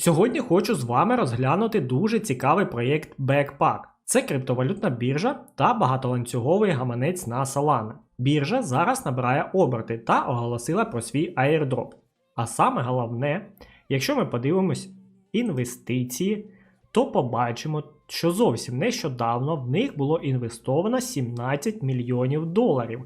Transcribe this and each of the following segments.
Сьогодні хочу з вами розглянути дуже цікавий проєкт Backpack. Це криптовалютна біржа та багатоланцюговий гаманець на Solana. Біржа зараз набирає оберти та оголосила про свій airdrop. А саме головне, якщо ми подивимось інвестиції, то побачимо, що зовсім нещодавно в них було інвестовано 17 мільйонів доларів,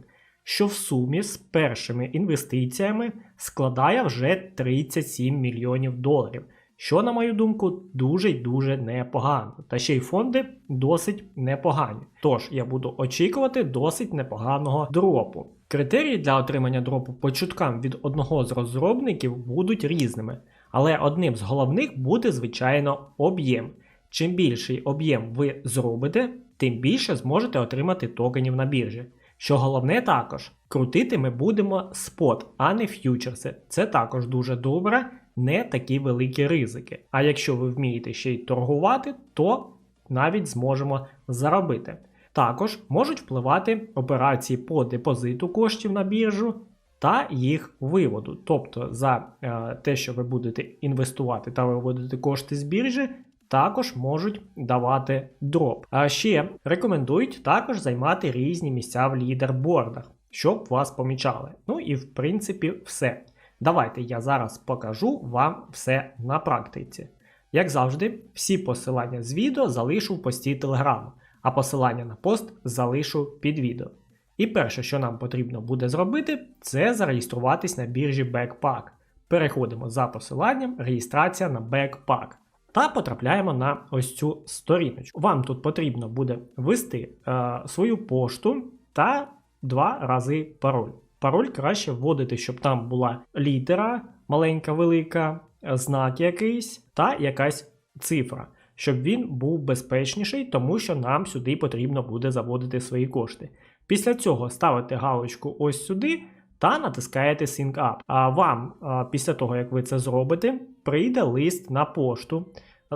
що в сумі з першими інвестиціями складає вже 37 мільйонів доларів що, на мою думку, дуже й дуже непогано. Та ще й фонди досить непогані. Тож я буду очікувати досить непоганого дропу. Критерії для отримання дропу по чуткам від одного з розробників будуть різними, але одним з головних буде, звичайно, об'єм. Чим більший об'єм ви зробите, тим більше зможете отримати токенів на біржі. Що головне також, крутити ми будемо спот, а не ф'ючерси. Це також дуже добре, не такі великі ризики. А якщо ви вмієте ще й торгувати, то навіть зможемо заробити. Також можуть впливати операції по депозиту коштів на біржу та їх виводу. Тобто за е, те, що ви будете інвестувати та виводити кошти з біржі, також можуть давати дроп. А ще рекомендують також займати різні місця в лідербордах, щоб вас помічали. Ну і в принципі все. Давайте я зараз покажу вам все на практиці. Як завжди, всі посилання з відео залишу в пості телеграму, а посилання на пост залишу під відео. І перше, що нам потрібно буде зробити, це зареєструватись на біржі Backpack. Переходимо за посиланням реєстрація на Backpack та потрапляємо на ось цю сторіночку. Вам тут потрібно буде ввести е, свою пошту та два рази пароль. Пароль краще вводити, щоб там була літера, маленька, велика, знак якийсь та якась цифра, щоб він був безпечніший, тому що нам сюди потрібно буде заводити свої кошти. Після цього ставите галочку ось сюди та натискаєте Sync Up. А вам, після того, як ви це зробите, прийде лист на пошту.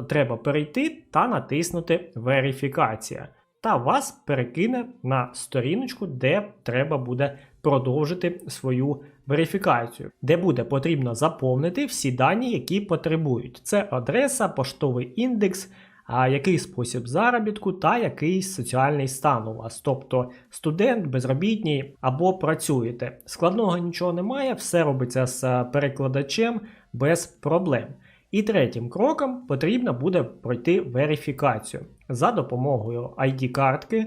Треба перейти та натиснути Верифікація. Та вас перекине на сторіночку, де треба буде продовжити свою верифікацію, де буде потрібно заповнити всі дані, які потребують. Це адреса, поштовий індекс, який спосіб заробітку та якийсь соціальний стан у вас, тобто студент, безробітній або працюєте. Складного нічого немає, все робиться з перекладачем без проблем. І третім кроком потрібно буде пройти верифікацію за допомогою ID-картки,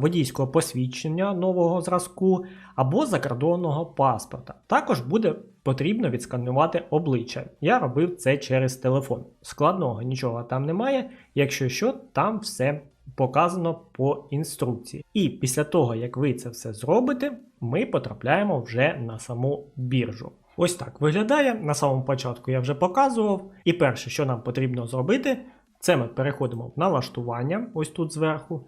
водійського посвідчення нового зразку або закордонного паспорта. Також буде потрібно відсканувати обличчя. Я робив це через телефон. Складного нічого там немає, якщо що, там все показано по інструкції. І після того, як ви це все зробите, ми потрапляємо вже на саму біржу. Ось так виглядає. На самому початку я вже показував. І перше, що нам потрібно зробити, це ми переходимо в налаштування, ось тут зверху.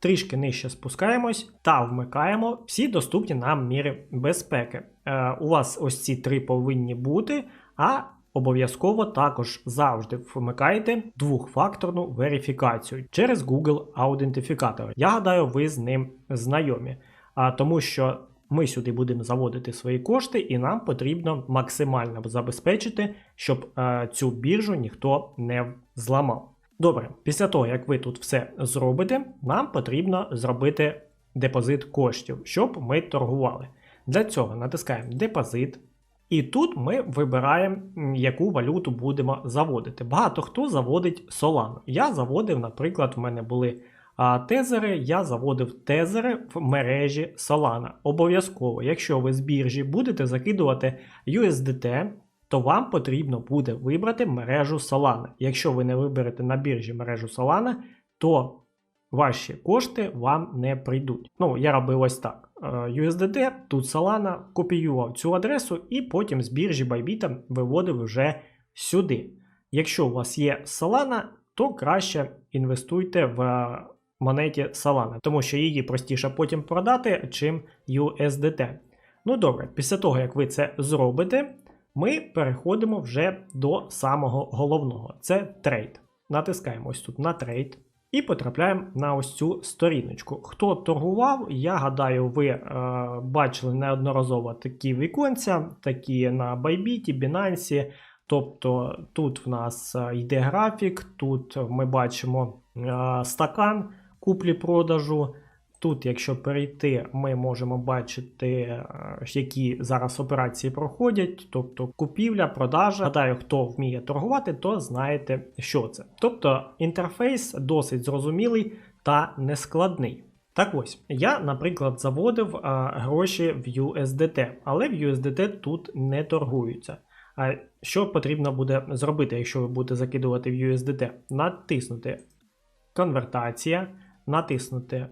Трішки нижче спускаємось та вмикаємо всі доступні нам міри безпеки. Е, У вас ось ці три повинні бути, а обов'язково також завжди вмикайте двохфакторну верифікацію через Google аутентифікатор. Я гадаю, ви з ним знайомі. А, Тому що ми сюди будемо заводити свої кошти, і нам потрібно максимально забезпечити, щоб е, цю біржу ніхто не зламав. Добре, після того, як ви тут все зробите, нам потрібно зробити депозит коштів, щоб ми торгували. Для цього натискаємо депозит. І тут ми вибираємо, яку валюту будемо заводити. Багато хто заводить Solana. Я заводив, наприклад, в мене були а тезери я заводив тезери в мережі Solana. Обов'язково, якщо ви з біржі будете закидувати USDT, то вам потрібно буде вибрати мережу Solana. Якщо ви не виберете на біржі мережу Solana, то ваші кошти вам не прийдуть. Ну, я робив ось так. е, USDT, тут Solana, копіював цю адресу і потім з біржі Bybit виводив вже сюди. Якщо у вас є Solana, то краще інвестуйте в е, монеті Solana, тому що її простіше потім продати, чим USDT. Ну добре, після того, як ви це зробите, ми переходимо вже до самого головного: це трейд. Натискаємо ось тут на трейд. І потрапляємо на ось цю сторіночку. Хто торгував, я гадаю, ви е, бачили неодноразово такі віконця, такі на Bybit, Binance. Тобто тут в нас е, йде графік, тут ми бачимо е, стакан куплі-продажу. Тут, якщо перейти, ми можемо бачити, е, які зараз операції проходять, тобто купівля, продажа. Гадаю, хто вміє торгувати, то знаєте, що це. Тобто інтерфейс досить зрозумілий та нескладний. Так ось, я, наприклад, заводив а, гроші в USDT, але в USDT тут не торгуються. А що потрібно буде зробити, якщо ви будете закидувати в USDT? Натиснути конвертація, натиснути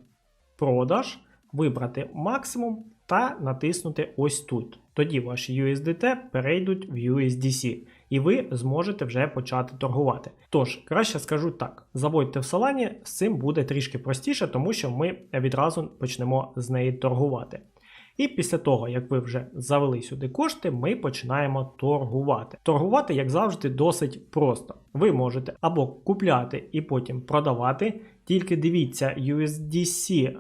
продаж, вибрати максимум та натиснути ось тут. Тоді ваші USDT перейдуть в USDC, і ви зможете вже почати торгувати. Тож, краще скажу так: заводьте в Solana, з цим буде трішки простіше, тому що ми відразу почнемо з неї торгувати. І після того, як ви вже завели сюди кошти, ми починаємо торгувати. Торгувати, як завжди, досить просто. Ви можете або купляти і потім продавати. Тільки дивіться, USDC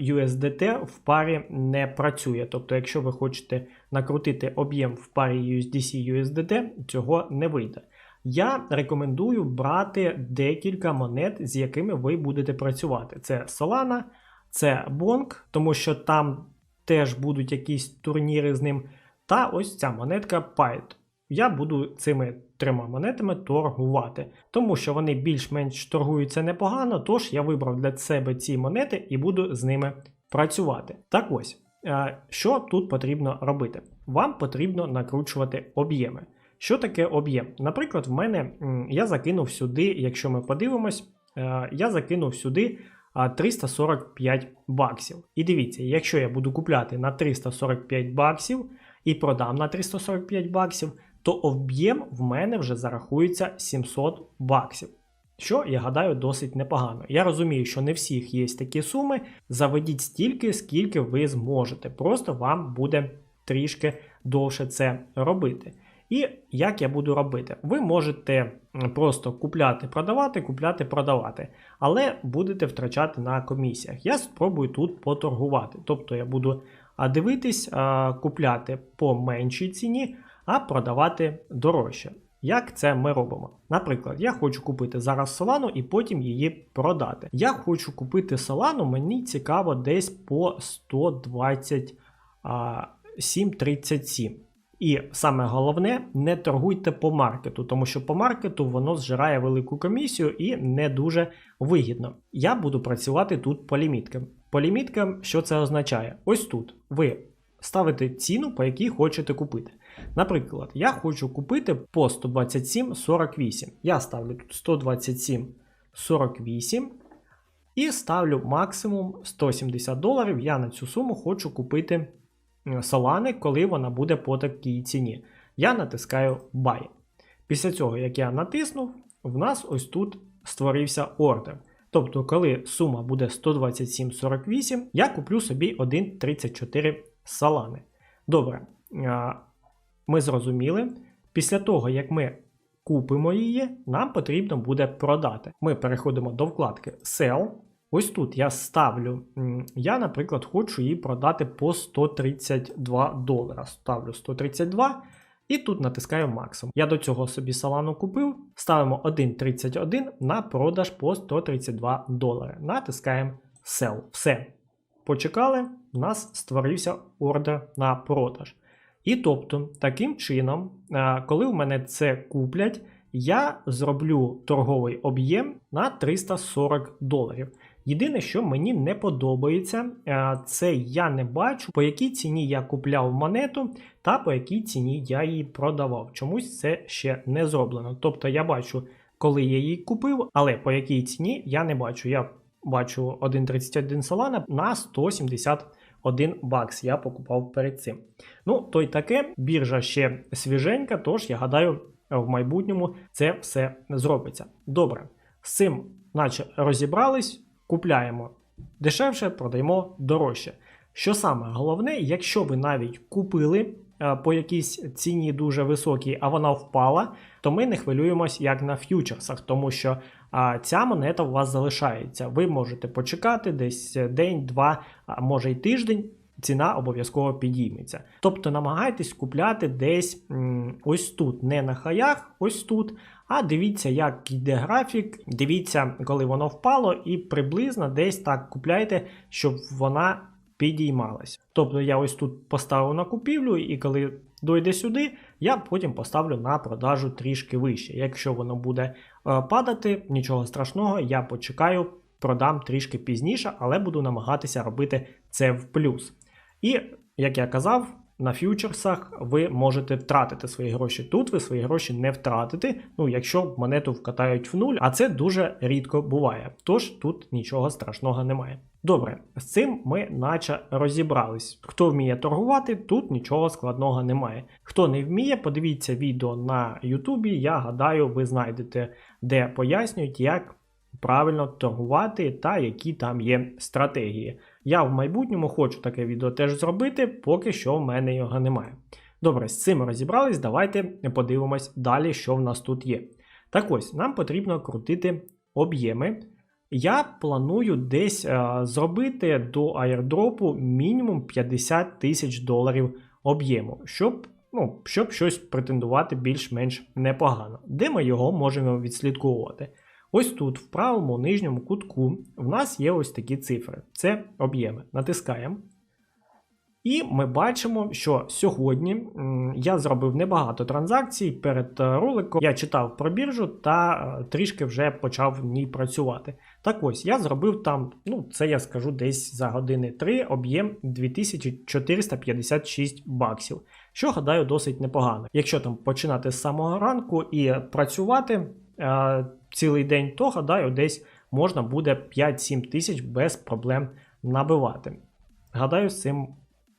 USDT в парі не працює. Тобто, якщо ви хочете накрутити об'єм в парі USDC USDT, цього не вийде. Я рекомендую брати декілька монет, з якими ви будете працювати. Це Solana, це Bonk, тому що там теж будуть якісь турніри з ним. Та ось ця монетка Python. Я буду цими трьома монетами торгувати, тому що вони більш-менш торгуються непогано, тож я вибрав для себе ці монети і буду з ними працювати. Так ось, е, що тут потрібно робити? Вам потрібно накручувати об'єми. Що таке об'єм? Наприклад, в мене я закинув сюди, якщо ми подивимось, е, я закинув сюди 345 баксів. І дивіться, якщо я буду купляти на 345 баксів і продам на 345 баксів, то об'єм в мене вже зарахується 700 баксів. Що, я гадаю, досить непогано. Я розумію, що не всіх є такі суми. Заведіть стільки, скільки ви зможете. Просто вам буде трішки довше це робити. І як я буду робити? Ви можете просто купляти, продавати, купляти, продавати, але будете втрачати на комісіях. Я спробую тут поторгувати. Тобто я буду дивитись, купляти по меншій ціні, а продавати дорожче. Як це ми робимо? Наприклад, я хочу купити зараз Solana і потім її продати. Я хочу купити Solana, мені цікаво десь по 127,37. І саме головне, не торгуйте по маркету, тому що по маркету воно зжирає велику комісію і не дуже вигідно. Я буду працювати тут по ліміткам. По ліміткам, що це означає? Ось тут ви ставите ціну, по якій хочете купити. Наприклад, я хочу купити по 127,48. Я ставлю тут 127,48 і ставлю максимум 170 доларів. Я на цю суму хочу купити Solana, коли вона буде по такій ціні. Я натискаю Buy. Після цього, як я натиснув, в нас ось тут створився ордер. Тобто, коли сума буде 127,48, я куплю собі 1,34 салани. Добре, ми зрозуміли. Після того, як ми купимо її, нам потрібно буде продати. Ми переходимо до вкладки Sell. Ось тут я ставлю, я, наприклад, хочу її продати по 132 долара. Ставлю 132 і тут натискаю максимум. Я до цього собі салану купив, ставимо 1.31 на продаж по 132 долари. Натискаємо Sell. Все. Почекали, у нас створився ордер на продаж. І тобто, таким чином, коли в мене це куплять, я зроблю торговий об'єм на 340 доларів. Єдине, що мені не подобається, це я не бачу, по якій ціні я купляв монету та по якій ціні я її продавав. Чомусь це ще не зроблено. Тобто я бачу, коли я її купив, але по якій ціні я не бачу. Я бачу 1.31 Solana на 170 1 бакс я покупав перед цим. Ну, то й таке, біржа ще свіженька, тож я гадаю, в майбутньому це все зробиться. Добре, з цим, наче розібрались, купляємо дешевше, продаємо дорожче. Що саме головне, якщо ви навіть купили е, по якійсь ціні дуже високій, а вона впала, то ми не хвилюємось як на ф'ючерсах, тому що а, ця монета у вас залишається. Ви можете почекати десь день, два, а може й тиждень. Ціна обов'язково підійметься. Тобто намагайтесь купляти десь ось тут, не на хаях, ось тут. А дивіться, як йде графік, дивіться, коли воно впало, і приблизно десь так купляйте, щоб вона підіймалась. Тобто я ось тут поставив на купівлю, і коли дойде сюди, я потім поставлю на продажу трішки вище. Якщо воно буде падати, нічого страшного, я почекаю, продам трішки пізніше, але буду намагатися робити це в плюс. І, як я казав, на ф'ючерсах ви можете втратити свої гроші. Тут ви свої гроші не втратите, ну якщо монету вкатають в нуль, а це дуже рідко буває. Тож тут нічого страшного немає. Добре, з цим ми наче розібрались. Хто вміє торгувати, тут нічого складного немає. Хто не вміє, подивіться відео на Ютубі. Я гадаю, ви знайдете, де пояснюють, як правильно торгувати та які там є стратегії. Я в майбутньому хочу таке відео теж зробити, поки що в мене його немає. Добре, з цим розібрались, давайте подивимось далі, що в нас тут є. Так ось, нам потрібно крутити об'єми. Я планую десь е, зробити до аірдропу мінімум 50 тисяч доларів об'єму, щоб, ну, щоб щось претендувати більш-менш непогано. Де ми його можемо відслідковувати? Ось тут, в правому нижньому кутку, в нас є ось такі цифри. Це об'єми. Натискаємо. І ми бачимо, що сьогодні я зробив небагато транзакцій перед е, роликом. Я читав про біржу та е, трішки вже почав в ній працювати. Так ось я зробив там, ну це я скажу десь за години 3 об'єм 2456 баксів, що гадаю досить непогано. Якщо там починати з самого ранку і працювати е, цілий день, то гадаю, десь можна буде 5-7 тисяч без проблем набивати. Гадаю, з цим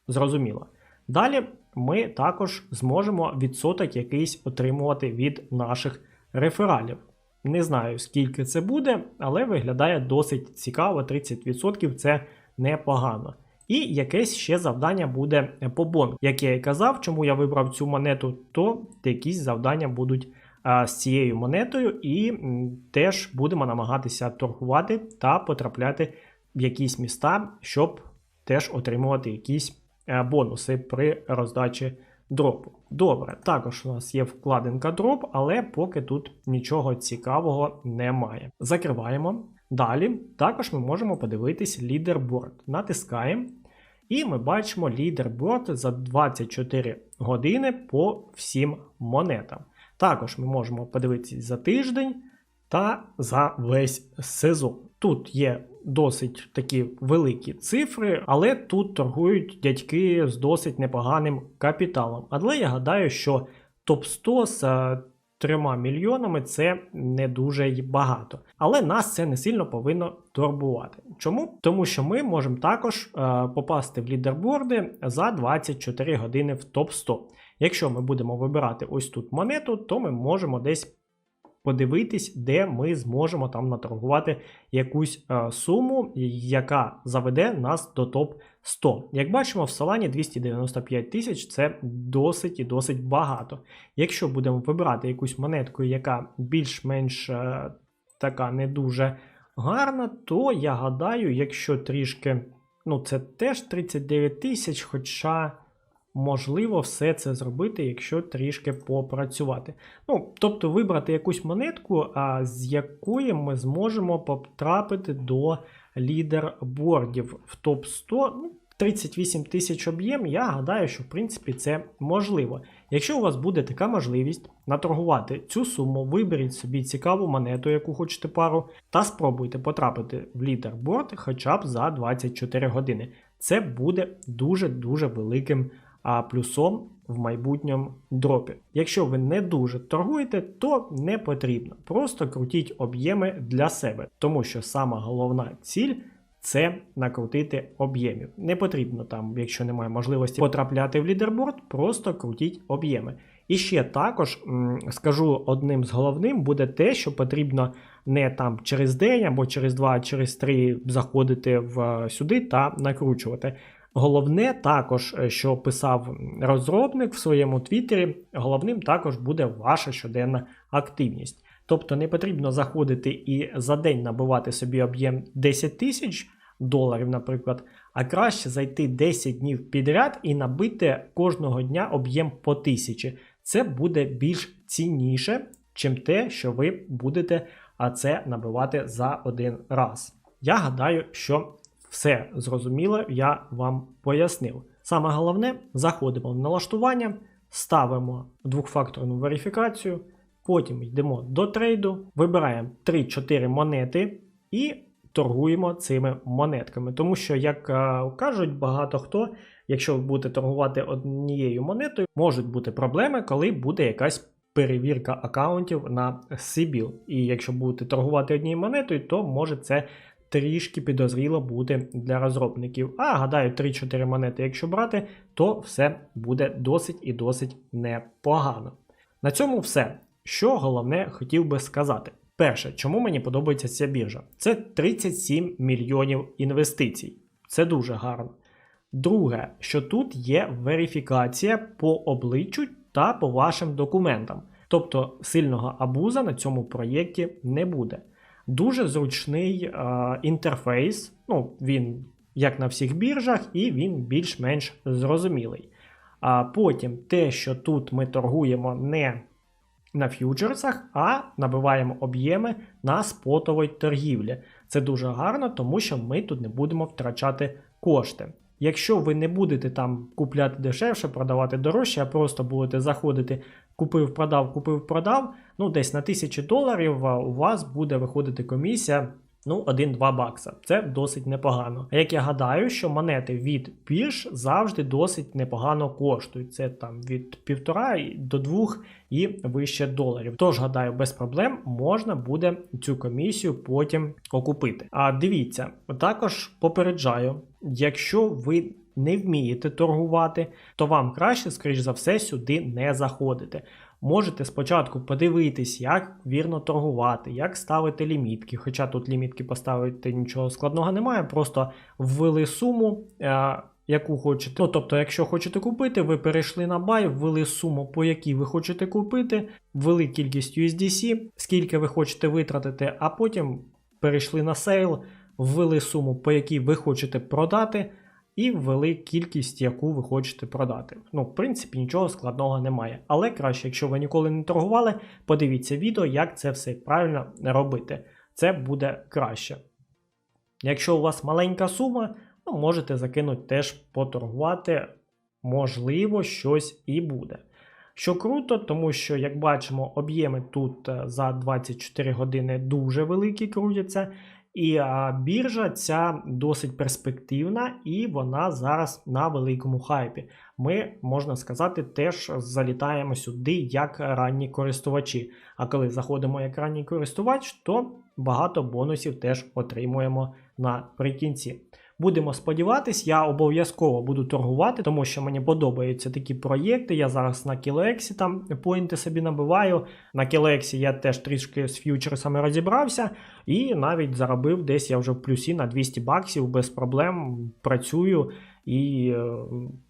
зрозуміло. Далі ми також зможемо відсоток якийсь отримувати від наших рефералів. Не знаю, скільки це буде, але виглядає досить цікаво. 30% це непогано. І якесь ще завдання буде по бонку. Як я і казав, чому я вибрав цю монету, то якісь завдання будуть а, з цією монетою, і м, теж будемо намагатися торгувати та потрапляти в якісь міста, щоб теж отримувати якісь бонуси при роздачі дропу. Добре, також у нас є вкладинка дроп, але поки тут нічого цікавого немає. Закриваємо. Далі також ми можемо подивитись лідерборд. Натискаємо. І ми бачимо лідерборд за 24 години по всім монетам. Також ми можемо подивитися за тиждень та за весь сезон. Тут є досить такі великі цифри, але тут торгують дядьки з досить непоганим капіталом. Але я гадаю, що топ-100 з е, трьома мільйонами це не дуже й багато. Але нас це не сильно повинно турбувати. Чому? Тому що ми можемо також е, попасти в лідерборди за 24 години в топ-100. Якщо ми будемо вибирати ось тут монету, то ми можемо десь подивитись, де ми зможемо там наторгувати якусь е, суму, яка заведе нас до топ 100. Як бачимо, в салані 295 тисяч це досить і досить багато. Якщо будемо вибирати якусь монетку, яка більш-менш е, така не дуже гарна, то я гадаю, якщо трішки, ну це теж 39 тисяч, хоча можливо все це зробити, якщо трішки попрацювати. Ну, тобто вибрати якусь монетку, а з якої ми зможемо потрапити до лідербордів в топ-100. Ну, 38 тисяч об'єм, я гадаю, що в принципі це можливо. Якщо у вас буде така можливість наторгувати цю суму, виберіть собі цікаву монету, яку хочете пару, та спробуйте потрапити в лідерборд хоча б за 24 години. Це буде дуже-дуже великим а, плюсом в майбутньому дропі. Якщо ви не дуже торгуєте, то не потрібно. Просто крутіть об'єми для себе, тому що сама головна ціль це накрутити об'ємів. Не потрібно там, якщо немає можливості потрапляти в лідерборд, просто крутіть об'єми. І ще також скажу одним з головним буде те, що потрібно не там через день або через два, через три заходити в сюди та накручувати. Головне також, е, що писав розробник в своєму твіттері, головним також буде ваша щоденна активність. Тобто не потрібно заходити і за день набивати собі об'єм 10 тисяч доларів, наприклад, а краще зайти 10 днів підряд і набити кожного дня об'єм по тисячі. Це буде більш цінніше, чим те, що ви будете це набивати за один раз. Я гадаю, що все зрозуміло, я вам пояснив. Саме головне, заходимо в налаштування, ставимо двохфакторну верифікацію, потім йдемо до трейду, вибираємо 3-4 монети і торгуємо цими монетками. Тому що, як е, кажуть багато хто, якщо ви будете торгувати однією монетою, можуть бути проблеми, коли буде якась перевірка аккаунтів на Сибіл. І якщо будете торгувати однією монетою, то може це трішки підозріло бути для розробників. А гадаю, 3-4 монети, якщо брати, то все буде досить і досить непогано. На цьому все. Що головне хотів би сказати. Перше, чому мені подобається ця біржа? Це 37 мільйонів інвестицій. Це дуже гарно. Друге, що тут є верифікація по обличчю та по вашим документам. Тобто сильного абуза на цьому проєкті не буде. Дуже зручний е, інтерфейс, ну, він як на всіх біржах, і він більш-менш зрозумілий. А потім те, що тут ми торгуємо не на ф'ючерсах, а набиваємо об'єми на спотовій торгівлі. Це дуже гарно, тому що ми тут не будемо втрачати кошти. Якщо ви не будете там купляти дешевше, продавати дорожче, а просто будете заходити, купив, продав, купив, продав, ну десь на 1000 доларів у вас буде виходити комісія. Ну, 1-2 бакса. Це досить непогано. Як я гадаю, що монети від бірж завжди досить непогано коштують. Це там від 1,5 до 2 і вище доларів. Тож, гадаю, без проблем можна буде цю комісію потім окупити. А дивіться, також попереджаю, якщо ви не вмієте торгувати, то вам краще, скоріш за все, сюди не заходити. Можете спочатку подивитись, як вірно торгувати, як ставити лімітки. Хоча тут лімітки поставити нічого складного немає, просто ввели суму. Е Яку хочете. Ну, тобто, якщо хочете купити, ви перейшли на buy, ввели суму, по якій ви хочете купити, ввели кількість USDC, скільки ви хочете витратити, а потім перейшли на сейл, ввели суму, по якій ви хочете продати, і ввели кількість, яку ви хочете продати. Ну, в принципі, нічого складного немає. Але краще, якщо ви ніколи не торгували, подивіться відео, як це все правильно робити. Це буде краще. Якщо у вас маленька сума, ну, можете закинути теж поторгувати, можливо, щось і буде. Що круто, тому що, як бачимо, об'єми тут е, за 24 години дуже великі крутяться. І а, біржа ця досить перспективна, і вона зараз на великому хайпі. Ми, можна сказати, теж залітаємо сюди як ранні користувачі. А коли заходимо як ранній користувач, то багато бонусів теж отримуємо наприкінці. Будемо сподіватись, я обов'язково буду торгувати, тому що мені подобаються такі проєкти. Я зараз на Кілексі там поінти собі набиваю. На Кілексі я теж трішки з ф'ючерсами розібрався і навіть заробив десь я вже в плюсі на 200 баксів без проблем працюю. І е,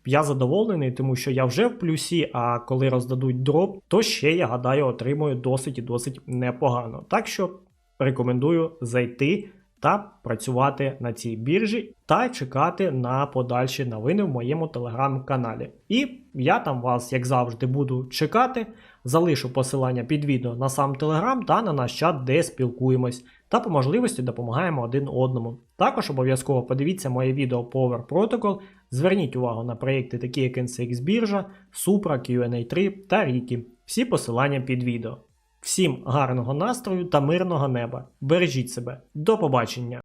я задоволений, тому що я вже в плюсі, а коли роздадуть дроп, то ще я гадаю отримую досить і досить непогано. Так що рекомендую зайти та працювати на цій біржі та чекати на подальші новини в моєму телеграм-каналі. І я там вас, як завжди, буду чекати. Залишу посилання під відео на сам телеграм та на наш чат, де спілкуємось, та по можливості допомагаємо один одному. Також обов'язково подивіться моє відео Power Protocol. Зверніть увагу на проєкти, такі як NCX біржа, Supra, QA3 та Riki. Всі посилання під відео. Всім гарного настрою та мирного неба. Бережіть себе. До побачення!